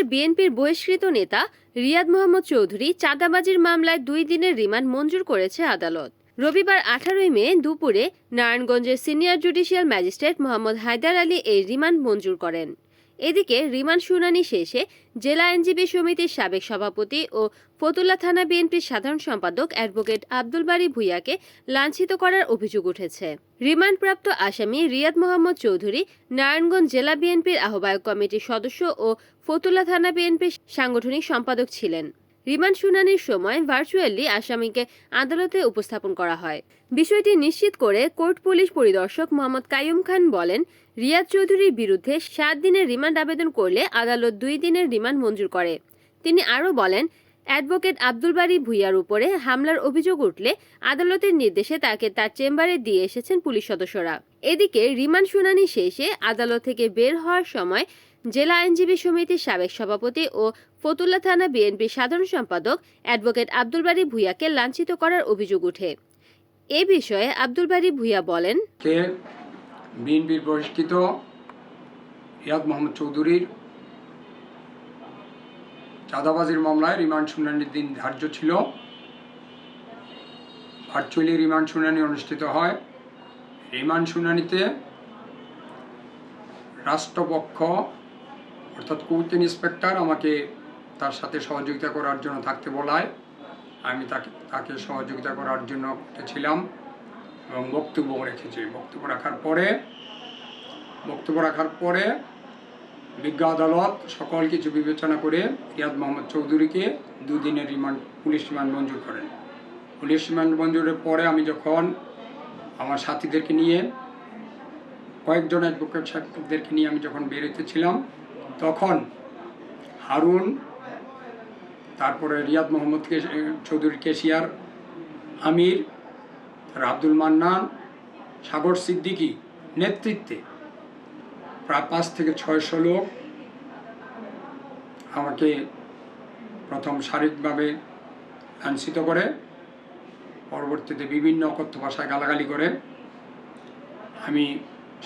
নারায়ণগঞ্জের বিএনপির বহিষ্কৃত নেতা রিয়াদ মোহাম্মদ চৌধুরী চাঁদাবাজির মামলায় দুই দিনের রিমান্ড মঞ্জুর করেছে আদালত। রবিবার আঠারোই মে দুপুরে নারায়ণগঞ্জের senior judicial magistrate Mohammad Haidar Ali এই রিমান্ড মঞ্জুর করেন। এদিকে রিমান্ড শুনানি শেষে জেলা আইনজীবী সমিতির সাবেক সভাপতি ও ফতুল্লা থানা বিএনপির সাধারণ সম্পাদক অ্যাডভোকেট আব্দুল বারী ভুইয়াকে লাঞ্ছিত করার অভিযোগ উঠেছে। রিমান্ডপ্রাপ্ত আসামি রিয়াদ মোহাম্মদ চৌধুরী নারায়ণগঞ্জ জেলা বিএনপির আহ্বায়ক কমিটির সদস্য ও ফতুল্লা থানা বিএনপির সাংগঠনিক সম্পাদক ছিলেন। রিমান্ড শুনানির সময় ভার্চুয়ালি আসামিকে আদালতে উপস্থাপন করা হয়। বিষয়টি নিশ্চিত করে কোর্ট পুলিশ পরিদর্শক মোহাম্মদ কাইয়ুম খান বলেন, রিয়াদ চৌধুরীর বিরুদ্ধে সাত দিনের রিমান্ড আবেদন করলে আদালত দুই দিনের রিমান্ড মঞ্জুর করে। তিনি আরও বলেন, অ্যাডভোকেট আব্দুল বারী ভুইয়ার উপরে হামলার অভিযোগ উঠলে আদালতের নির্দেশে তাকে তার চেম্বারে দিয়ে এসেছেন পুলিশ সদস্যরা। এদিকে রিমান্ড শুনানি শেষে আদালত থেকে বের হওয়ার সময় জেলা আইনজীবী সমিতির সাবেক সভাপতি ও ফতুল্লা থানা বিএনপির সাধারণ সম্পাদক অ্যাডভোকেট আব্দুল বারী ভুইয়াকে লাঞ্ছিত করার অভিযোগ ওঠে। এ বিষয়ে আব্দুল বারী ভুইয়া বলেন বিএনপির বহিষ্কৃত রিয়াদ মোহাম্মদ চৌধুরীর চাঁদাবাজির মামলায় রিমান্ড শুনানির দিন ধার্য ছিল। ভার্চুয়ালি রিমান্ড শুনানি অনুষ্ঠিত হয়। রিমান্ড শুনানিতে রাষ্ট্রপক্ষ অর্থাৎ কোর্ট ইন্সপেক্টর আমাকে তার সাথে সহযোগিতা করার জন্য থাকতে বলায়। আমি তাকে তাকে সহযোগিতা করার জন্য ছিলাম এবং বক্তব্য রেখেছি। বক্তব্য রাখার পরে, বক্তব্য রাখার পরে বিজ্ঞ আদালত সকল কিছু বিবেচনা করে রিয়াদ মোহাম্মদ চৌধুরীকে দুদিনের রিমান্ড, পুলিশ রিমান্ড মঞ্জুর করেন। পুলিশ রিমান্ড মঞ্জুরের পরে আমি যখন আমার সাথীদেরকে নিয়ে, কয়েকজন অ্যাডভোকেট সাহেবদেরকে নিয়ে আমি যখন বেরোতেছিলাম তখন হারুন, তারপরে রিয়াদ মোহাম্মদ চৌধুরী কেশিয়ার, আমির আব্দুল মান্নান, সাগর সিদ্দিকি নেতৃত্বে প্রায় পাঁচ থেকে ছয়শো লোক আমাকে প্রথম শারীরিকভাবে লাঞ্ছিত করে, পরবর্তীতে বিভিন্ন অকথ্য ভাষায় গালাগালি করে। আমি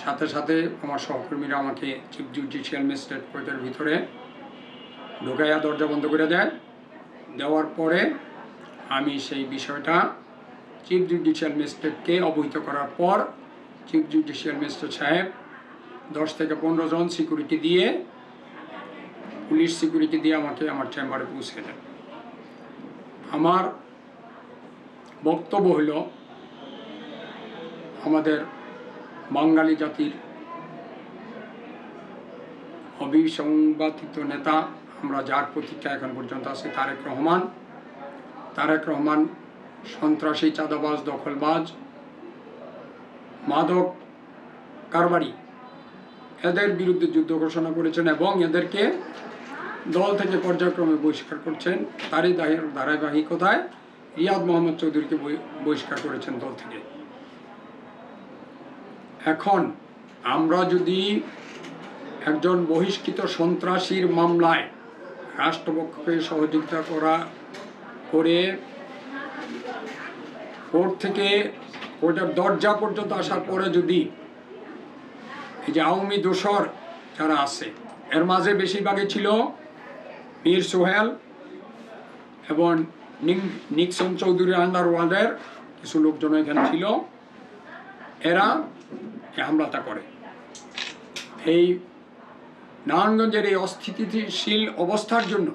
সাথে সাথে আমার সহকর্মীরা আমাকে চিফ জুডিশিয়াল ম্যাজিস্ট্রেট কোর্টের ভিতরে ঢুকাইয়া দরজা বন্ধ করে দেয়। দেওয়ার পরে আমি সেই বিষয়টা চিফ জুডিশিয়াল ম্যাজিস্ট্রেটকে অবহিত করার পর চিফ জুডিশিয়াল ম্যাজিস্ট্রেট সাহেব দশ থেকে পনেরো জন সিকিউরিটি দিয়ে, পুলিশ সিকিউরিটি দিয়ে আমাকে আমার চেম্বারে পৌঁছে দেন আমার বক্তব্য হল, আমাদের বাঙালি জাতির অবিসংবাদিত নেতা আমরা যার প্রতীক্ষা এখন পর্যন্ত আছে, তারেক রহমান। তারেক রহমান সন্ত্রাসী, চাঁদাবাজ, দখলবাজ, মাদক কারবারি। এদের বিরুদ্ধে যুদ্ধ ঘোষণা করেছেন এবং এদেরকে দল থেকে পর্যায়ক্রমে বহিষ্কার করছেন। তারই ধারাবাহিকতায় রিয়াদ মোহাম্মদ চৌধুরীকে বহিষ্কার করেছেন দল থেকে। এখন আমরা যদি একজন বহিষ্কৃত সন্ত্রাসীর মামলায় রাষ্ট্রপক্ষকে সহযোগিতা করা, করে কোর্ট থেকে কোর্টের দরজা পর্যন্ত আসার পরে যদি এই যে আওয়ামী দোসর যারা আছে, এর মাঝে বেশিরভাগই ছিল মীর সোহেল এবং নিক- নিক্সন চৌধুরী আন্ডারওয়ার্ল্ডের কিছু লোকজন এখানে ছিল। এরা হামলাটা করে। এই নারায়ণগঞ্জের এই অস্থিতিশীল অবস্থার জন্য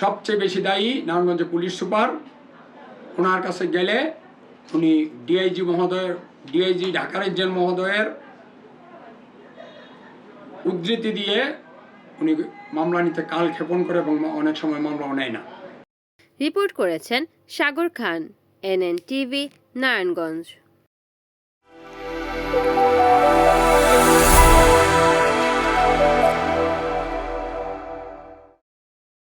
সবচেয়ে বেশি দায়ী নারায়ণগঞ্জের পুলিশ সুপার, ওনার কাছে গেলে উনি ডিআইজি মহোদয়ের, ডিআইজি ঢাকা রেঞ্জের মহোদয়ের উদ্ধৃতি দিয়ে উনি মামলা নিতে কাল ক্ষেপণ করে এবং অনেক সময় মামলাও নেয় না। রিপোর্ট করেছেন সাগর খান, এনএন টিভি নারায়ণগঞ্জ।